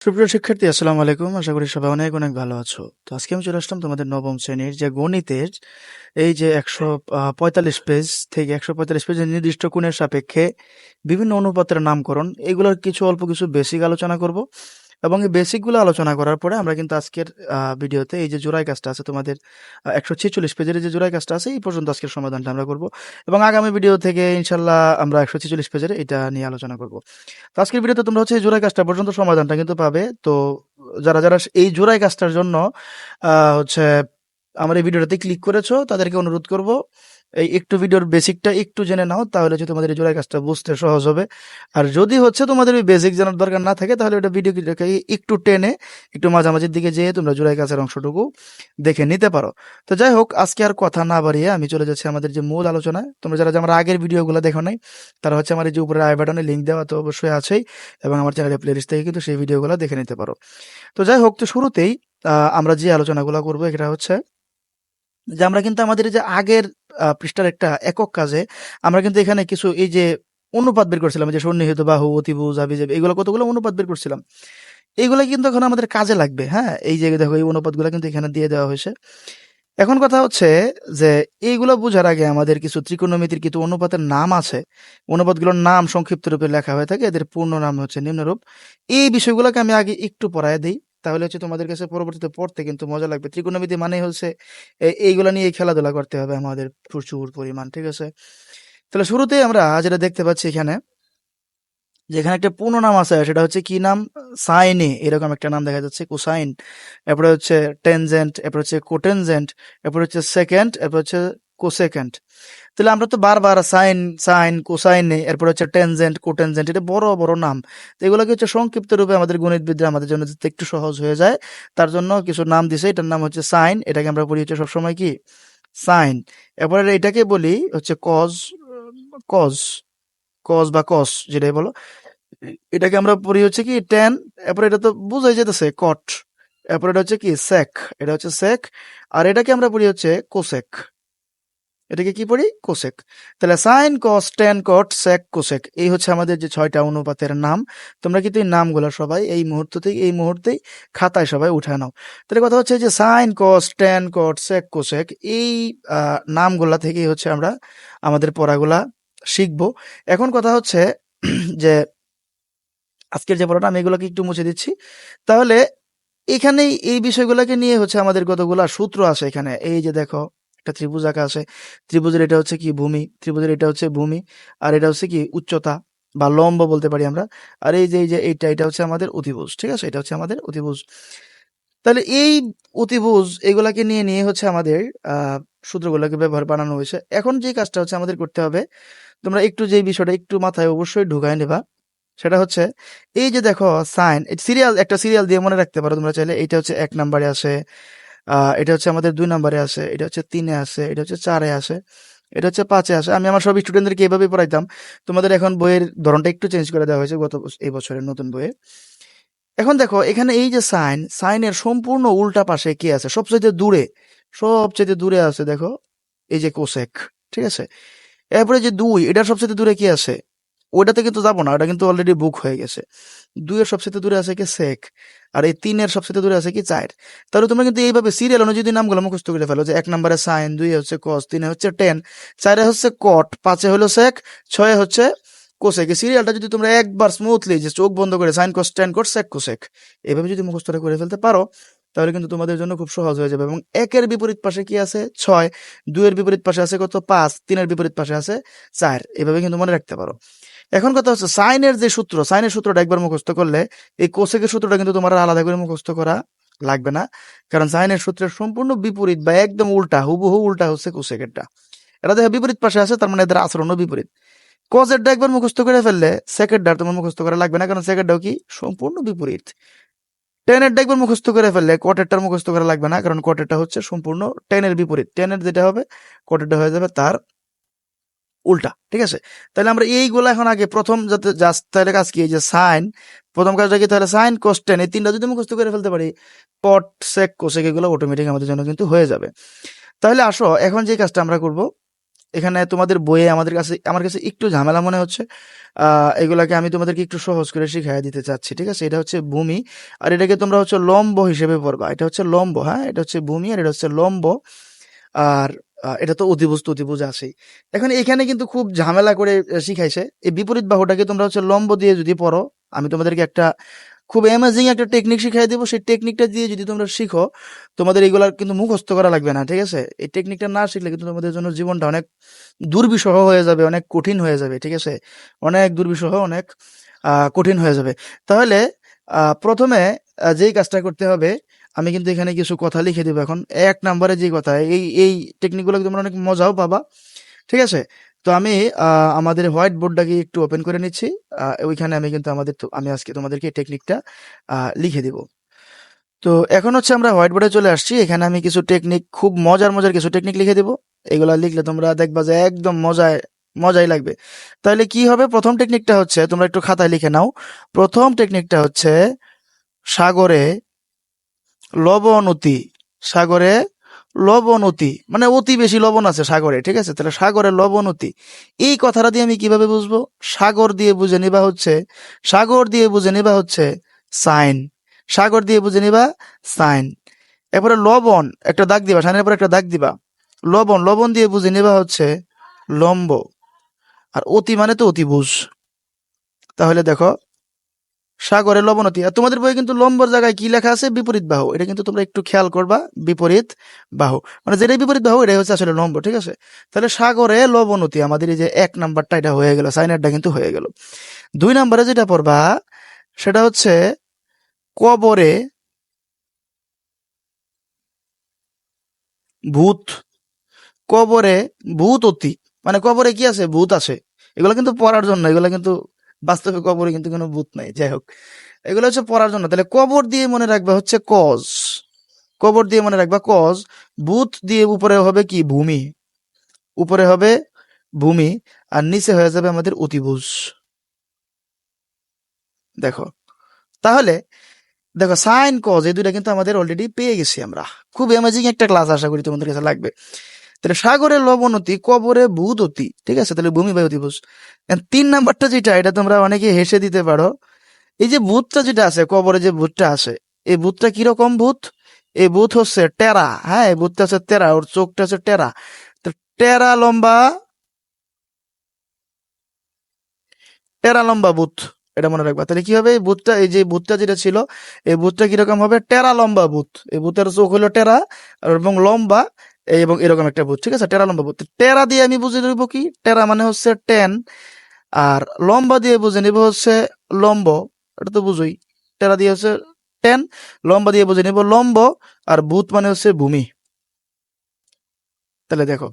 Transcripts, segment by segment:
সুপ্রিয় শিক্ষার্থী, আসসালাম আলাইকুম। আশা করি সবাই অনেক অনেক ভালো আছো। তো আজকে আমি চলে আসলাম তোমাদের নবম শ্রেণির যে গণিতের এই যে একশো পঁয়তাল্লিশ পেজ থেকে একশো পঁয়তাল্লিশ পেজের নির্দিষ্ট কোণের সাপেক্ষে বিভিন্ন অনুপাতের নামকরণ, এগুলোর কিছু অল্প কিছু বেসিক আলোচনা করব। এবং এই বেসিকগুলো আলোচনা করার পরে আমরা কিন্তু আজকের ভিডিওতে এই যে জোড়াই কাজটা আছে তোমাদের একশো ছেচল্লিশ পেজের যে জোড়াই কাজটা আছে, এই পর্যন্ত আজকের সমাধানটা আমরা করব। এবং আগামী ভিডিও থেকে ইনশাল্লাহ আমরা একশো ছেচল্লিশ পেজের এটা নিয়ে আলোচনা করব। তো আজকের ভিডিওতে তোমরা হচ্ছে এই জোড়াই কাজটা পর্যন্ত সমাধানটা কিন্তু পাবে। তো যারা যারা এই জোড়াই কাজটার জন্য হচ্ছে আমার এই ভিডিওটাতে ক্লিক করেছ, তাদেরকে অনুরোধ করব এই একটু ভিডিওর বেসিকটা একটু জেনে নাও, তাহলে হচ্ছে তোমাদের এই জোড়াই কাজটা বুঝতে সহজ হবে। আর যদি হচ্ছে তোমাদের ওই বেসিক জানার দরকার না থাকে, তাহলে ওটা ভিডিওটাকে একটু টেনে, একটু মাঝামাঝির দিকে যেয়ে তোমরা জোড়াই কাজের অংশটুকু দেখে নিতে পারো। তো যাই হোক, আজকে আর কথা না বাড়িয়ে আমি চলে যাচ্ছি আমাদের যে মূল আলোচনায়। তোমরা যারা আমার আগের ভিডিওগুলো দেখো নাই, তারা হচ্ছে আমার এই যে উপরে আই বাটনে লিঙ্ক দেওয়া তো অবশ্যই আছেই, এবং আমার চ্যানেলের প্লেলিস্ট থেকে কিন্তু সেই ভিডিওগুলো দেখে নিতে পারো। তো যাই হোক, তো শুরুতেই আমরা যে আলোচনাগুলো করব, এটা হচ্ছে যে আমরা কিন্তু আমাদের যে আগের পৃষ্ঠার একটা একক কাজে, আমরা কিন্তু এখানে কিছু এই যে অনুপাত বের করছিলাম যে সন্নিহিত বাহু অতিভুজ আবিজাবি এগুলো কতগুলো অনুপাত বের করছিলাম? এইগুলো কিন্তু এখন আমাদের কাজে লাগবে হ্যাঁ? এই যে দেখো, এই অনুপাতগুলো কিন্তু এখানে দিয়ে দেওয়া হয়েছে। এখন কথা হচ্ছে যে এইগুলো বোঝার আগে আমাদের কিছু ত্রিকোণমিতির কিছু অনুপাতের নাম আছে। অনুপাতগুলোর নাম সংক্ষিপ্ত রূপে লেখা হয়ে থাকে, এদের পূর্ণ নাম হচ্ছে নিম্নরূপ। এই বিষয়গুলোকে আমি আগে একটু পড়ায় দিই। তাহলে হচ্ছে তোমাদের কাছে পরবর্তীতে পড়তে কিন্তু মজা লাগবে। ত্রিকোণমিতি মানে হচ্ছে এইগুলা নিয়ে খেলাধুলা করতে হবে আমাদের প্রচুর পরিমাণ, ঠিক আছে? তাহলে শুরুতেই আমরা যেটা দেখতে পাচ্ছি এখানে যেখানে একটা পূর্ণ নাম আছে, সেটা হচ্ছে কি নাম? সাইনে এরকম একটা নাম দেখা যাচ্ছে, কোসাইন। এরপরে হচ্ছে টেনজেন্ট, এরপর হচ্ছে কোটেনজেন্ট, এরপর হচ্ছে সেকেন্ড, এরপর হচ্ছে কোসেকেন্ড তাহলে আমরা তো বারবার সাইন সাইন কোসাইন এরপর হচ্ছে টেনজেন্ট কোটেনজেন্ট এটা বড় বড় নাম। তো এগুলোকে হচ্ছে সংক্ষিপ্ত রূপে আমাদের গণিতবিদরা আমাদের জন্য যাতে একটু সহজ হয়ে যায়, তার জন্য কিছু নাম দিছে, এটার নাম হচ্ছে সাইন এটাকে আমরা বলি হচ্ছে সবসময় কি? সাইন এরপরে এটাকে বলি হচ্ছে কজ কজ কজ বা কস যেটাই বলো। এটাকে আমরা পড়ি হচ্ছে কি টেন এরপরে এটা তো বুঝাই যেতেছে কট এরপর এটা হচ্ছে কি সেক এটা হচ্ছে সেক আর এটাকে আমরা পড়ি হচ্ছে কোসেক এটাকে কি পড়ি কোসেক। তাহলে sine cos tan cot sec cosec এই হচ্ছে আমাদের যে ছয়টা অনুপাতের নাম। তোমরা কিন্তু এই নামগুলো সবাই এই মুহূর্ততেই, এই মুহূর্তেই খাতায় সবাই উঠে নাও। তাহলে কথা হচ্ছে যে sine cos tan cot sec cosec এই নামগুলা থেকেই হচ্ছে আমরা আমাদের পড়াগুলা শিখব। এখন কথা হচ্ছে যে আজকের যে পড়াটা, আমি এগুলোকে একটু মুছে দিচ্ছি। তাহলে এখানেই এই বিষয়গুলোকে নিয়ে হচ্ছে আমাদের কতগুলা সূত্র আছে এখানে। এই যে দেখো একটা ত্রিভুজ আঁকা আছে। ত্রিভুজের এটা হচ্ছে কি ভূমি, ত্রিভুজের এটা হচ্ছে ভূমি, আর এটা হচ্ছে কি উচ্চতা বা লম্ব বলতে পারি আমরা। আর এই যে এই যে, এইটা, এটা হচ্ছে আমাদের অতিভুজ, ঠিক আছে? এটা হচ্ছে আমাদের অতিভুজ। তাহলে এই অতিভুজ এগুলাকে নিয়ে নিয়ে হচ্ছে আমাদের সূত্রগুলোকে ব্যবহার বানানো হয়েছে। এখন যে কাজটা হচ্ছে আমাদের করতে হবে, তোমরা একটু যে বিষয়টা একটু মাথায় অবশ্যই ঢুকায় নেবা, সেটা হচ্ছে এই যে দেখো সাইন সিরিয়াল, একটা সিরিয়াল দিয়ে মনে রাখতে পারো তোমরা চাইলে এটা হচ্ছে এক নাম্বারে আহ এটা হচ্ছে আমাদের দুই নাম্বারে আছে, এটা হচ্ছে তিনে আছে, এটা হচ্ছে চারে আছে, এটা হচ্ছে পাঁচে আসে আমি আমার সব স্টুডেন্টদেরকে এভাবে পড়াইতাম। তোমাদের এখন বইয়ের ধরনটা একটু চেঞ্জ করে দেওয়া হয়েছে গত এই বছরের নতুন বইয়ে। এখন দেখো, এখানে এই যে সাইন সাইনের সম্পূর্ণ উল্টা পাশে কি আছে? সবচেয়ে দূরে সবচেয়ে দূরে আছে দেখো, এই যে কোসেক, ঠিক আছে? এরপরে যে দুই, এটার সবচেয়ে দূরে কি আছে? ওইটাতে কিন্তু যাব না, ওটা কিন্তু অলরেডি বুক হয়ে গেছে। দুইয়ের সবচেয়ে দূরে আছে কি? সেক। আর এই তিনের সবচেয়ে দূরে আছে কি চার। তাহলে তোমরা কিন্তু এইভাবে সিরিয়াল অনুযায়ী নামগুলো মুখস্থ করে ফেলো যে এক নম্বরে সাইন, দুই হচ্ছে কস তিনে হচ্ছে টেন চারে হচ্ছে কট পাঁচে হলো সেক ছয়ে হচ্ছে কোসেক সিরিয়ালটা যদি তোমরা একবার স্মুথলি যে চোখ বন্ধ করে sine cos tan cot sec cosec এভাবে যদি মুখস্থটা করে ফেলতে পারো, তাহলে কিন্তু তোমাদের জন্য খুব সহজ হয়ে যাবে। এবং একের বিপরীত পাশে কি আছে? ছয়। দুইয়ের বিপরীত পাশে আছে কত? পাঁচ। তিনের বিপরীত পাশে আছে চার। এভাবে কিন্তু মনে রাখতে পারো। এখন কথা হচ্ছে, সাইনের যে সূত্র, সাইনের সূত্রটা একবার মুখস্থ করলে এই কোসেকের সূত্রটা কিন্তু তোমার আলাদা করে মুখস্থ করা লাগবে না। কারণ সাইনের সূত্রের সম্পূর্ণ বিপরীত বা একদম উল্টা, হুবহু উল্টা হচ্ছে কোসেকেরটা। এটা দেখো বিপরীত পাশে আছে, তার মানে এদের আচরণও বিপরীত। কজেরটা একবার মুখস্থ করে ফেললে সেকেন্ডটা তোমার মুখস্থ করা লাগবে না, কারণ সেকেন্ডটাও কি সম্পূর্ণ বিপরীত। টেনেরটা একবার মুখস্থ করে ফেললে কটেরটার মুখস্থ করা লাগবে না, কারণ কটেরটা হচ্ছে সম্পূর্ণ টেনের বিপরীত। টেনের যেটা হবে, কটেরটা হয়ে যাবে তার উল্টা, ঠিক আছে? তাহলে আমরা এইগুলো এখন আগে প্রথম যাতে জাস্ট তাহলে কাজ কি? এই যে সাইন, প্রথম কাজটা কি? তাহলে সাইন কোস্টেন এই তিনটা যদি আমি মুখস্থ করে ফেলতে পারি, পট, সেক, কোসেক, এগুলো অটোমেটিক আমাদের জন্য কিন্তু হয়ে যাবে। তাহলে আসো, এখন যে কাজটা আমরা করব, এখানে তোমাদের বইয়ে আমাদের কাছে, আমার কাছে একটু ঝামেলা মনে হচ্ছে। এগুলাকে আমি তোমাদেরকে একটু সহজ করে শিখাই দিতে চাচ্ছি, ঠিক আছে? এটা হচ্ছে ভূমি, আর এটাকে তোমরা হচ্ছে লম্ব হিসেবে পড়বা। এটা হচ্ছে লম্ব হ্যাঁ? এটা হচ্ছে ভূমি, আর এটা হচ্ছে লম্ব, আর এটা তো অতিবস্তু অতিভুজ আছেই। এখন এখানে কিন্তু খুব ঝামেলা করে শিখাইছে। এই বিপরীত বাহুটাকে তোমরা হচ্ছে লম্ব দিয়ে যদি পড়ো, আমি তোমাদেরকে একটা খুব অ্যামেজিং একটা টেকনিক শিখাই দেবো। সেই টেকনিকটা দিয়ে যদি তোমরা শিখো, তোমাদের এগুলা কিন্তু মুখস্থ করা লাগবে না, ঠিক আছে? এই টেকনিকটা না শিখলে কিন্তু তোমাদের জন্য জীবনটা অনেক দুর্বিষহ হয়ে যাবে, অনেক কঠিন হয়ে যাবে, ঠিক আছে? অনেক দুর্বিষহ, অনেক কঠিন হয়ে যাবে। তাহলে প্রথমে যেই কাজটা করতে হবে আমি কিন্তু এখানে কিছু কথা লিখে দেবো এখন। এক নাম্বারে যে কথা, এই এই টেকনিকগুলো তোমরা অনেক মজাও পাবা। ঠিক আছে? তো আমি আমাদের হোয়াইট বোর্ডটাকে একটু ওপেন করে নিচ্ছি। ওইখানে আমি কিন্তু আমাদের আমি আজকে তোমাদেরকে টেকনিকটা লিখে দিব। তো এখন হচ্ছে আমরা হোয়াইট বোর্ডে চলে আসছি। এখানে আমি কিছু টেকনিক খুব মজার মজার কিছু টেকনিক লিখে দেবো। এগুলা লিখলে তোমরা দেখবা যে একদম মজায়, মজাই লাগবে। তাহলে কি হবে? প্রথম টেকনিকটা হচ্ছে, তোমরা একটু খাতায় লিখে নাও। প্রথম টেকনিকটা হচ্ছে সাগরে লবণ অতি সাগরে লবণ অতি মানে অতি বেশি লবণ আছে সাগরে, ঠিক আছে? তাহলে সাগরে লবণ অতি এই কথাটা দিয়ে আমি কীভাবে বুঝব? সাগর দিয়ে বুঝে নিবা হচ্ছে, সাগর দিয়ে বুঝে নিবা হচ্ছে সাইন। সাগর দিয়ে বুঝে নিবা সাইন। এরপরে লবণ, একটা দাগ দিবা, সাইনের পরে একটা দাগ দিবা। লবণ লবণ দিয়ে বুঝে নিবা হচ্ছে লম্ব। আর অতি মানে তো অতিভুজ। তাহলে দেখো সাগরে লবণতি আর তোমাদের বইয়ে কিন্তু লম্বর জায়গায় কি লেখা আছে? বিপরীত বাহু। এটা কিন্তু তোমরা একটু খেয়াল করবা, বিপরীত বাহু। মানে যেটাই বিপরীত বাহু, এটাই হচ্ছে আসলে লম্ব, ঠিক আছে? তাহলে সাগরে লবণতি আমাদের এই যে এক নাম্বারটা এটা হয়ে গেল, সাইনারটা কিন্তু হয়ে গেল। দুই নাম্বারে যেটা পড়বা, সেটা হচ্ছে কবরে ভূত কবরে ভূত অতি। মানে কবরে কি আছে? ভূত আছে। এগুলো কিন্তু পড়ার জন্য, এগুলো কিন্তু বাস্তবে কবরে কিন্তু কোনো ভূত নাই যাই হোক এগুলো হচ্ছে পড়ার জন্য। তাহলে কবর দিয়ে মনে রাখবা হচ্ছে কজ। কবর দিয়ে মনে রাখবা কজ। ভূত দিয়ে উপরে হবে কি? ভূমি। উপরে হবে ভূমি, আর নিচে হয়ে যাবে আমাদের অতিভুজ। দেখো, তাহলে দেখো, সাইন কজ, এই দুইটা কিন্তু আমাদের অলরেডি পেয়ে গেছি আমরা। খুব অ্যামেজিং একটা ক্লাস আশা করি তোমাদের কাছে লাগবে। তাহলে সাগরে লবণতি কবরে ভূততি ঠিক আছে? তাহলে ভূমি বায়ু And তিন নাম্বারটা যেটা, এটা তোমরা অনেকে হেসে দিতে পারো। এই যে ভূতটা যেটা আছে, কবরে যে ভূতটা আছে, এই ভূতটা কীরকম ভূত? এই ভূত হচ্ছে টেরা হ্যাঁ? এই ভূতটা হচ্ছে টেরা, ওর চোখটা হচ্ছে টেরা। তো টেরা লম্বা টেরা লম্বা ভূত, এটা মনে রাখবা। তাহলে কি হবে? এই ভূতটা, এই যে ভূতটা যেটা ছিল, এই ভূতটা কীরকম হবে? টেরা লম্বা ভূত। এই ভূতের চোখ হলো টেরা এবং লম্বা এবং এরকম একটা ভূত, ঠিক আছে? টেরা লম্বা ভূত। টেরা দিয়ে আমি বুঝে নেব কি? টেরা মানে হচ্ছে টেন, আর লম্বা দিয়ে বুঝে নিব হচ্ছে লম্ব। এটা তো বুঝোই। টেরা দিয়ে হচ্ছে টেন, লম্বা দিয়ে বুঝে নিব লম্ব, আর ভূত মানে হচ্ছে ভূমি। তাহলে দেখো,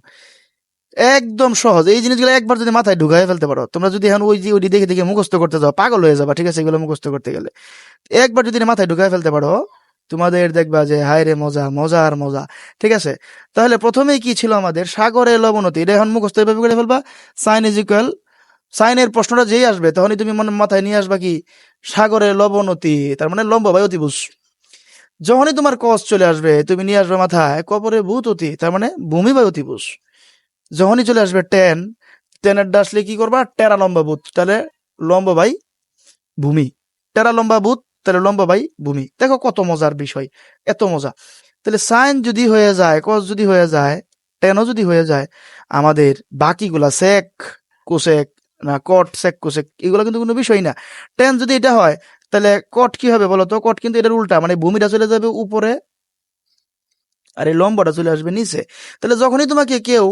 একদম সহজ। এই জিনিসগুলো একবার যদি মাথায় ঢুকাই ফেলতে পারো, তোমরা যদি এখন ওই যে ওইটি দেখে দেখে মুখস্থ করতে যাও, পাগল হয়ে যাবা, ঠিক আছে? এগুলো মুখস্থ করতে গেলে। একবার যদি মাথায় ঢুকাই ফেলতে পারো তোমাদের দেখবা যে, হায় রে মজা মজা আর মজা। ঠিক আছে? তাহলে প্রথমেই কি ছিল আমাদের? সাগরে লবণতি এটা এখন মুখস্থ এভাবে করে ফেলবা। সাইন ইজ ইকুয়াল সাইনের প্রশ্নটা যেই আসবে, তখনই তুমি মনে মাথায় নিয়ে আসবা কি? সাগরে লবণতি তার মানে লম্ব বা অতিভুজ। যখনই তোমার কস চলে আসবে, তুমি নিয়ে আসবে মাথায় কবরে ভূত অতি তার মানে ভূমি বা অতিভুজ। যখনই চলে আসবে টেন টেনের ডাসলে কি করবা? টেরা লম্বা ভূত। তাহলে লম্ব ভাই ভূমি। টেরা লম্বা ভূত তাহলে লম্বা বাই ভূমি। দেখো কত মজার বিষয়, এত মজা। তাহলে সাইন যদি হয়ে যায় কস যদি হয়ে যায় টেনও যদি হয়ে যায়, আমাদের বাকিগুলা সেক কোসেক না কট সেক কোসেক এগুলো কিন্তু কোনো বিষয় না। টেন যদি এটা হয়, তাহলে কট কি হবে বলতো? কট কিন্তু এটার উল্টা মানে ভূমিটা চলে যাবে উপরে, আর এই লম্বটা চলে আসবে নিচে। তাহলে যখনই তোমাকে কেউ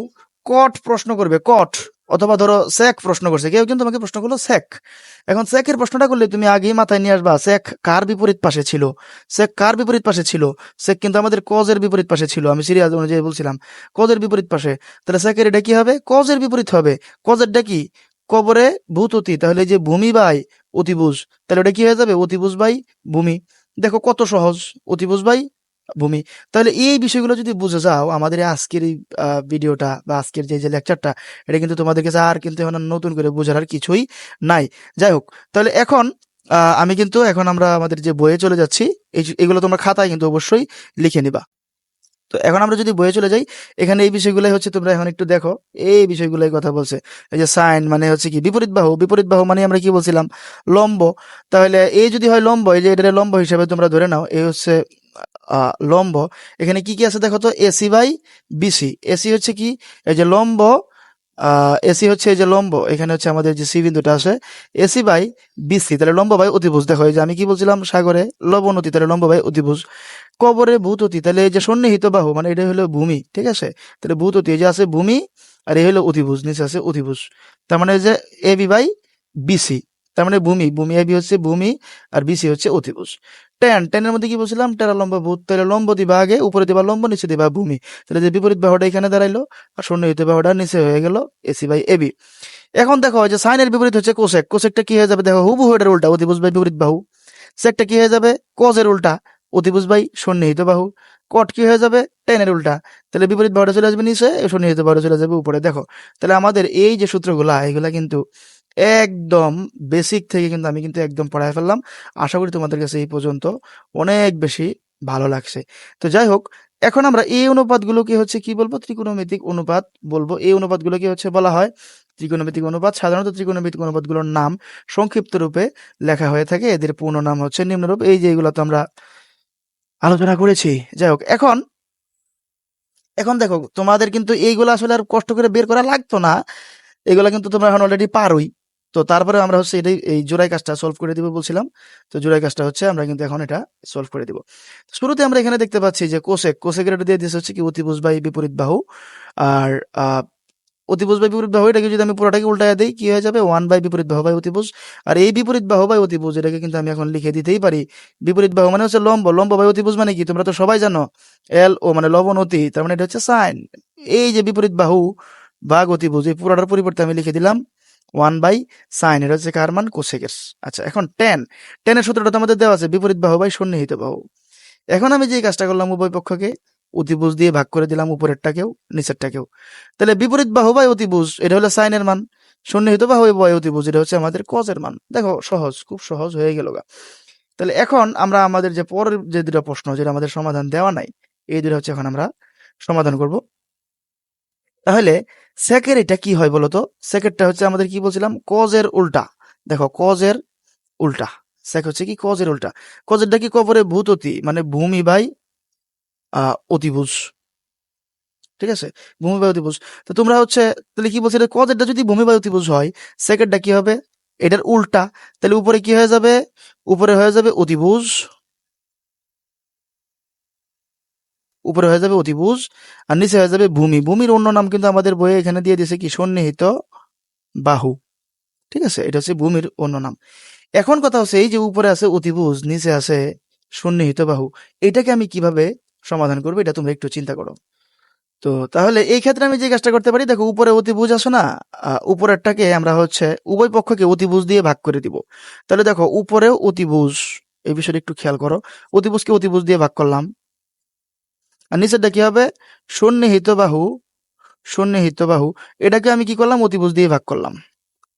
কট প্রশ্ন করবে কট অথবা ধরো সেক প্রশ্ন করছে, কেউ কিন্তু তোমাকে প্রশ্ন করল সেক এখন সেকের প্রশ্নটা করলে তুমি আগেই মাথায় নিয়ে আসবা সেক কার বিপরীত পাশে ছিল? সেক কার বিপরীত পাশে ছিল? সেক কিন্তু আমাদের কজের বিপরীত পাশে ছিল, আমি সিরিয়াস অনুযায়ী বলছিলাম। কজের বিপরীত পাশে? তাহলে সেকের এটা কি হবে? কজের বিপরীত হবে? কজেরটা কি? কবরে ভূত অতি, তাহলে যে ভূমি বাই অতিভুজ, তাহলে ওটা কি হয়ে যাবে? অতিভুজ বাই ভূমি। দেখো কত সহজ, অতিভুজ বাই ভূমি। তাহলে এই বিষয়গুলো যদি বুঝে যাও, আমাদের আজকের এই ভিডিওটা বা আজকের যে লেকচারটা এটা কিন্তু তোমাদের কাছে আর কিন্তু এখন নতুন করে বোঝার আর কিছুই নাই। যাই হোক, তাহলে এখন আমি কিন্তু এখন আমরা আমাদের যে বইয়ে চলে যাচ্ছি এগুলো তোমরা খাতায় কিন্তু অবশ্যই লিখে নিবা। তো এখন আমরা যদি বইয়ে চলে যাই, এখানে এই বিষয়গুলোই হচ্ছে তোমরা এখন একটু দেখো। এই বিষয়গুলোই কথা বলছে। এই যে সাইন মানে হচ্ছে কি, বিপরীত বাহু। বিপরীত বাহু মানে আমরা কি বলছিলাম? লম্ব। তাহলে এই যদি হয় লম্ব, এই যে এটা লম্ব হিসাবে তোমরা ধরে নাও এই হচ্ছে লম্ব। এখানে কি কি আছে দেখো তো? এসি বাই বিসি এসি হচ্ছে কি? এই যে লম্ব এসি হচ্ছে এই যে লম্ব। এখানে হচ্ছে আমাদের যে সি বিন্দুটা আছে এসি বাই বিসি তাহলে লম্ব বাই অতিভুজ। দেখো যে আমি কি বলছিলাম? সাগরে লবণতি তাহলে লম্ব বাই অতিভুজ। কবরে ভূততি তাহলে এই যে সন্নিহিত বাহু মানে এটা হলো ভূমি, ঠিক আছে? তাহলে ভূততি এই যে আছে ভূমি, আর এই হলো অতিভুজ, নিচে আছে অতিভুজ। তার মানে যে এ বি বাই বিসি তার মানে ভূমি ভূমি এ বি হচ্ছে ভূমি, আর বিসি হচ্ছে অতিভুজ। টেন, টেনের মধ্যে কি বলছিলাম? টেরা লম্ব ভূত তাহলে লম্ব দিবা আগে উপরে দিবা লম্ব, নিচে দিবা ভূমি। তাহলে যে বিপরীত বাহুটা এখানে দাঁড়াইলো, আর সন্নিহিত বাহুটা নিচে হয়ে গেল এসি বাই এবি এখন দেখো যে সাইনের বিপরীত হচ্ছে কোসেক কোসেকটা কি হয়ে যাবে? দেখো হুবু এটার উল্টা, অতিভুজ বাই বিপরীত বাহু। সেকটা কি হয়ে যাবে? কজের উল্টা, অতিভুজ বাই সন্নিহিত বাহু। কট কি হয়ে যাবে? টেনের উল্টা। তাহলে বিপরীত বাহুটা চলে আসবে নিচে সন্নিহিত বাহুটা চলে যাবে উপরে। দেখো, তাহলে আমাদের এই যে সূত্রগুলা, এগুলা কিন্তু একদম বেসিক থেকে কিন্তু আমি কিন্তু একদম পড়ায় ফেললাম। আশা করি তোমাদের কাছে এই পর্যন্ত অনেক বেশি ভালো লাগছে। তো যাই হোক, এখন আমরা এই অনুপাতগুলোকে হচ্ছে কি বলব? ত্রিকোণমিতিক অনুপাত বলব। এই অনুপাতগুলোকে হচ্ছে বলা হয় ত্রিকোণমিতিক অনুপাত। সাধারণত ত্রিকোণমিতিক অনুপাতগুলোর নাম সংক্ষিপ্ত রূপে লেখা হয়ে থাকে। এদের পূর্ণ নাম হচ্ছে নিম্নরূপ। এই যে এগুলো তো আমরা আলোচনা করেছি। যাই হোক, এখন এখন দেখো, তোমাদের কিন্তু এইগুলো আসলে আর কষ্ট করে বের করা লাগতো না। এগুলো কিন্তু তোমরা এখন অলরেডি পারোই। তো তারপরে আমরা হচ্ছে এটাই, এই জোড়াই কাজটা সলভ করে দিব বলছিলাম। তো জোড়াই কাজটা হচ্ছে আমরা কিন্তু এখন এটা সলভ করে দিব। শুরুতে আমরা এখানে দেখতে পাচ্ছি যে কোসেক, কোসেকের এটা দিয়ে দিয়েছে হচ্ছে কি অতিভুজ বাই বিপরীত বাহু। আর অতিভুজ বাই বিপরীত বাহু এটাকে যদি আমি পুরোটাকে উল্টায় দিই, কি হয়ে যাবে? ওয়ান বাই বিপরীত বাহু বাই অতিভুজ। আর এই বিপরীত বাহু বাই অতিভুজ এটাকে কিন্তু আমি এখন লিখে দিতেই পারি। বিপরীত বাহু মানে হচ্ছে লম্ব লম্ব বাই অতিভুজ মানে কি? তোমরা তো সবাই জানো এল ও মানে লবণ অতি, তার মানে এটা হচ্ছে সাইন এই যে বিপরীত বাহু ভাগ অতিভুজ, এই পুরোটার পরিবর্তে আমি লিখে দিলাম ওয়ান বাই সাইন, এটা হচ্ছে কার মান? কোসেকের। আচ্ছা এখন টেন। টেনের সূত্রটা তো আমাদের দেওয়া আছে, বিপরীত বাহু বাই সন্নিহিত বাহু। এখন আমি যে কাজটা করলাম উভয় পক্ষকে, অতিভুজ দিয়ে ভাগ করে দিলাম উপরেরটাকেও, নিচেরটাকেও। তাহলে বিপরীত বাহু বাই অতিভুজ, এটা হলো সাইনের মান। সন্নিহিত বাহু বাই অতিভুজ, এটা হচ্ছে আমাদের কজের মান। দেখো, সহজ, খুব সহজ হয়ে গেল গা। তাহলে এখন আমরা আমাদের যে পরের যে দুটো প্রশ্ন, যেটা আমাদের সমাধান দেওয়া নাই, এই দুটো হচ্ছে এখন আমরা সমাধান করব। তাহলে সেকের এটা কি হয় বলতো? সেকেরটা হচ্ছে আমাদের কি বলছিলাম? কজের উল্টা। দেখো কজের উল্টা। সেক হচ্ছে কি? কজের উল্টা। কজেরটা কি কবরে ভূততি মানে ভূমি বাই অতিভুজ। ঠিক আছে? ভূমি বাই অতিভুজ। তো তোমরা হচ্ছে, তাহলে কি বলছিলে? কজেরটা যদি ভূমি বাই অতিভুজ হয় সেকেন্ডটা কি হবে? এটার উল্টা। তাহলে উপরে কি হয়ে যাবে? উপরে হয়ে যাবে অতিভুজ। উপরে হয়ে যাবে অতিভুজ, আর নিচে হয়ে যাবে ভূমি। ভূমির অন্য নাম কিন্তু আমাদের বইয়ে এখানে দিয়ে দিয়েছে কি? সন্নিহিত বাহু। ঠিক আছে? এটা হচ্ছে ভূমির অন্য নাম। এখন কথা হচ্ছে এই যে উপরে আছে অতিভুজ, নিচে আছে সন্নিহিত বাহু। এটাকে আমি কীভাবে সমাধান করব? এটা তোমরা একটু চিন্তা করো। তো তাহলে এই ক্ষেত্রে আমি যে কাজটা করতে পারি, দেখো, উপরে অতিভুজ আছে না? উপরেরটাকে আমরা হচ্ছে উভয় পক্ষকে অতিভুজ দিয়ে ভাগ করে দিব। তাহলে দেখো, উপরেও অতিভুজ। এই বিষয়টা একটু খেয়াল করো। অতিভুজকে অতিভুজ দিয়ে ভাগ করলাম। আর নিচেরটা কি হবে? সন্নিহিত বাহু সন্নিহিত বাহু। এটাকে আমি কি করলাম? অতিভুজ দিয়ে ভাগ করলাম।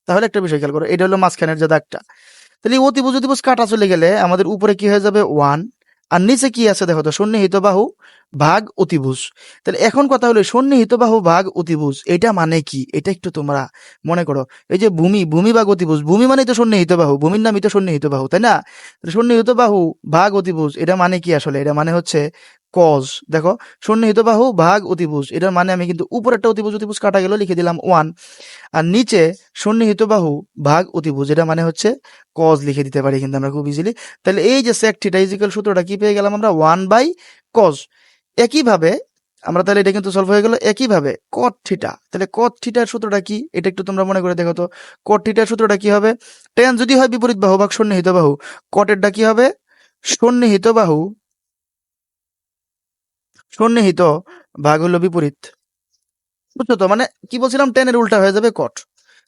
তাহলে একটা বিষয় খেয়াল করো, এটা হলো মাঝখানের যে দাগটা। তাহলে অতিভুজ অতিভুজ কাটা চলে গেলে আমাদের উপরে কি হয়ে যাবে? ওয়ান। আর নিচে কি আছে দেখো তো? সন্নিহিত বাহু ভাগ অতিভুজ। তাহলে এখন কথা হলো সন্নিহিত বাহু ভাগ অতিভুজ, এটা মানে কি? এটা একটু তোমরা মনে করো। এই যে ভূমি ভূমি ভাগ অতিভুজ, ভূমি মানে তো সন্নিহিত বাহু, ভূমির নামই তো সন্নিহিত বাহু, তাই না? সন্নিহিত বাহু ভাগ অতিভুজ, এটা মানে কি আসলে? এটা মানে হচ্ছে কজ দেখো, সন্নিহিত বাহু, ভাগ, অতিভুজ। এটার মানে আমি কিন্তু উপরেরটা অতিভুজ অতিভুজ কাটা গেল লিখে দিলাম ওয়ান আর নিচে সন্নিহিত বাহু, ভাগ, অতিভুজ, এটা মানে হচ্ছে কজ লিখে দিতে পারি কিন্তু আমরা খুব ইজিলি তাহলে এই যে সেক থিটা ইজিক্যাল সূত্রটা কি পেয়ে গেলাম আমরা? ওয়ান বাই কজ একইভাবে আমরা তাহলে এটা কিন্তু সলভ হয়ে গেল একইভাবে কট থিটা তাহলে কট থিটার সূত্রটা কি? এটা একটু তোমরা মনে করে দেখো তো। কট থিটার সূত্রটা কি হবে? টেন যদি হয় বিপরীত বাহু, ভাগ, সন্নিহিত বাহু কটেরটা কি হবে? সন্নিহিত বাহু সন্নিহিত ভাগ হলো বিপরীত। বুঝছ তো? মানে কি বলছিলাম? টেনের উল্টা হয়ে যাবে কট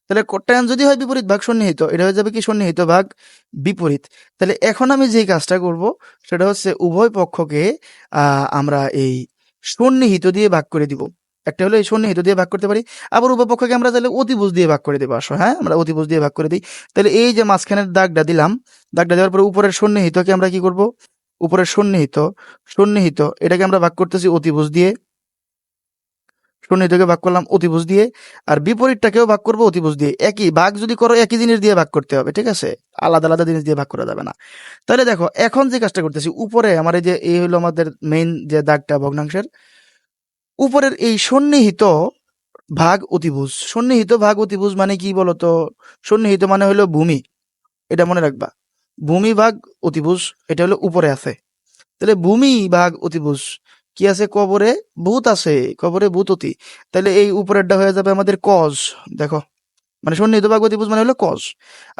তাহলে টেন যদি হয় বিপরীত ভাগ সন্নিহিত, এটা হয়ে যাবে কি সন্নিহিত ভাগ বিপরীত? তাহলে এখন আমি যে কাজটা করব, সেটা হচ্ছে উভয় পক্ষকে আমরা এই সন্নিহিত দিয়ে ভাগ করে দিব। একটা হলো এই সন্নিহিত দিয়ে ভাগ করতে পারি, আবার উভয় পক্ষকে আমরা তাহলে অতিভুজ দিয়ে ভাগ করে দেবো। আসো হ্যাঁ? আমরা অতিভুজ দিয়ে ভাগ করে দিই। তাহলে এই যে মাঝখানের দাগটা দিলাম, দাগটা দেওয়ার পরে উপরের সন্নিহিতকে আমরা কি করব? উপরে সন্নিহিত সন্নিহিত, এটাকে আমরা ভাগ করতেছি অতিভুজ দিয়ে। সন্নিহিতকে ভাগ করলাম অতিভুজ দিয়ে, আর বিপরীতটাকেও ভাগ করব অতিভুজ দিয়ে। একই, ভাগ যদি করো, একই জিনিস দিয়ে ভাগ করতে হবে, ঠিক আছে? আলাদা আলাদা জিনিস দিয়ে ভাগ করা যাবে না। তাহলে দেখো, এখন যে কাজটা করতেছি, উপরে আমার এই যে, এই হলো আমাদের মেইন যে দাগটা, ভগ্নাংশের, উপরের এই সন্নিহিত ভাগ অতিভুজ। সন্নিহিত ভাগ অতিভুজ মানে কি বলতো? সন্নিহিত মানে হলো ভূমি। এটা মনে রাখবা। ভূমি ভাগ অতিভুজ, এটা হলো উপরে আছে। তাহলে ভূমি ভাগ অতিভুজ, কি আছে কবরে? ভূত আছে, কবরে ভূত অতি। তাহলে এই উপরেরটা হয়ে যাবে আমাদের কজ দেখো। মানে সন্নিহিত ভাগ অতিভুজ মানে হলো কজ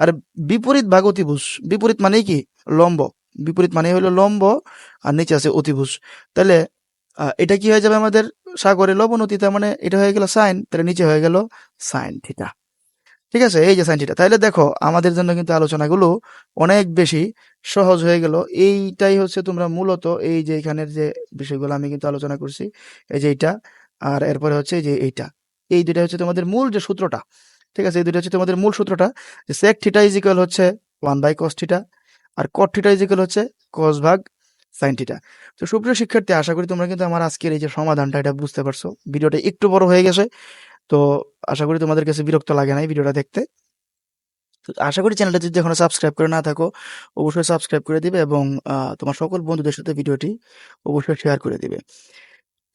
আর বিপরীত ভাগ অতিভুজ, বিপরীত মানে কি? লম্ব। বিপরীত মানে হলো লম্ব, আর নিচে আছে অতিভুজ। তাহলে এটা কি হয়ে যাবে আমাদের? সাগরে লবণ অতি, তার মানে এটা হয়ে গেল সাইন তাহলে নিচে হয়ে গেল সাইন থিটা ঠিক আছে? এই যে সাইন থিটা তাহলে দেখো, আমাদের জন্য কিন্তু আলোচনাগুলো অনেক বেশি সহজ হয়ে গেল। এইটাই হচ্ছে তোমরা মূলত এই যে এখানের যে বিষয়গুলো আমি কিন্তু আলোচনা করছি, এই যে এইটা আর এরপরে হচ্ছে যে এইটা। এই দুইটা হচ্ছে তোমাদের মূল যে সূত্রটা, ঠিক আছে? এই দুইটা হচ্ছে তোমাদের মূল সূত্রটা যে সেক থিটা ইজ ইকুয়াল হচ্ছে ওয়ান বাই কস থিটা আর কট থিটা ইজ ইকুয়াল হচ্ছে কস ভাগ সাইন থিটা তো সুপ্রিয় শিক্ষার্থী, আশা করি তোমরা কিন্তু আমার আজকের এই যে সমাধানটা এটা বুঝতে পারছ। ভিডিওটা একটু বড় হয়ে গেছে। তো আশা করি তোমাদের কাছে বিরক্ত লাগে নাই ভিডিওটা দেখতে। তো আশা করি চ্যানেলটা যদি এখনও সাবস্ক্রাইব করে না থাকো, অবশ্যই সাবস্ক্রাইব করে দিবে এবং তোমার সকল বন্ধুদের সাথে ভিডিওটি অবশ্যই শেয়ার করে দিবে।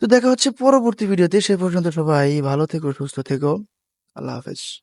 তো দেখা হচ্ছে পরবর্তী ভিডিওতে, সে পর্যন্ত সবাই ভালো থেকো, সুস্থ থেকো। আল্লাহ হাফেজ।